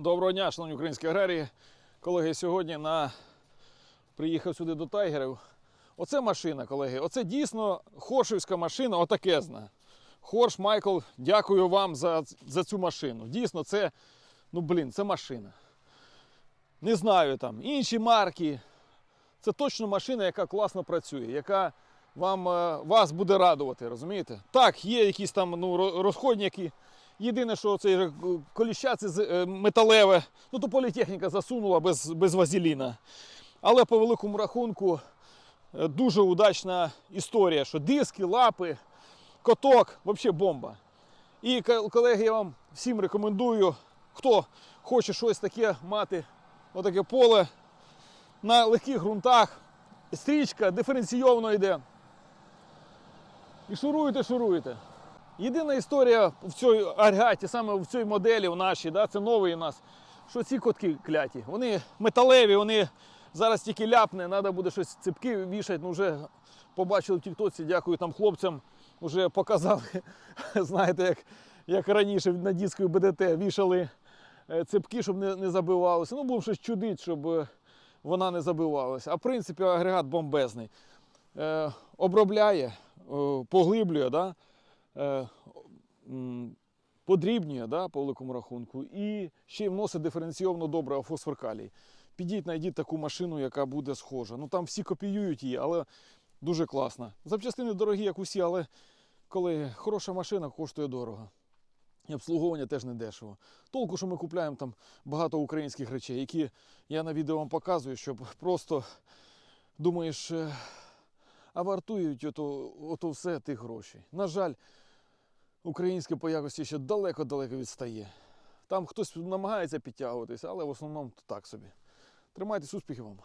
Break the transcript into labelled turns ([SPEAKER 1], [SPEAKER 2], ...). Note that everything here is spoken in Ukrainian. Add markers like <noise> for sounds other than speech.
[SPEAKER 1] Доброго дня, шановні українські аграрії. Колеги, сьогодні на... приїхав сюди до тайгерів. Оце машина, колеги. Оце дійсно хоршівська машина, отакезна. Хорш Майкл, дякую вам за, за цю машину. Дійсно, це, ну блін, це машина. Не знаю там, інші марки. Це точно машина, яка класно працює, яка вам, е, вас буде радувати, розумієте? Так, є якісь там ну, ро- розходники. Єдине, що цей же коліща це з- е, металеве, ну то політехніка засунула без, без вазеліна. Але по великому рахунку е, дуже удачна історія, що диски, лапи, коток, взагалі бомба. І колеги, я вам всім рекомендую, хто хоче щось таке мати, отаке поле на легких ґрунтах, стрічка диференційовано йде. І шуруєте, шуруєте. Єдина історія в цій агрегаті, саме в цій моделі в нашій, да, це новий у нас, що ці котки кляті. Вони металеві, вони зараз тільки ляпне, треба буде щось ципки вішати. Ну, вже побачили в Тіктоці, дякую там хлопцям, вже показали, <laughs> знаєте, як, як раніше на дітської БДТ вішали е, ципки, щоб не, не забивалося. Ну, будемо щось чудити, щоб е, вона не забивалася. А в принципі агрегат бомбезний. Е, обробляє, е, поглиблює, да? Е, подрібнює да, по великому рахунку, і ще й вносить диференційовано добре фосфор калій. Підіть, знайдіть таку машину, яка буде схожа. Ну там всі копіюють її, але дуже класна. Запчастини дорогі, як усі, але коли хороша машина коштує дорого. І обслуговування теж не дешево. Толку, що ми купляємо там багато українських речей, які я на відео вам показую, щоб просто думаєш, е, а вартують ото, ото все тих грошей. На жаль, українське по якості ще далеко-далеко відстає. Там хтось намагається підтягуватися, але в основному так собі. Тримайтесь, успіхів вам!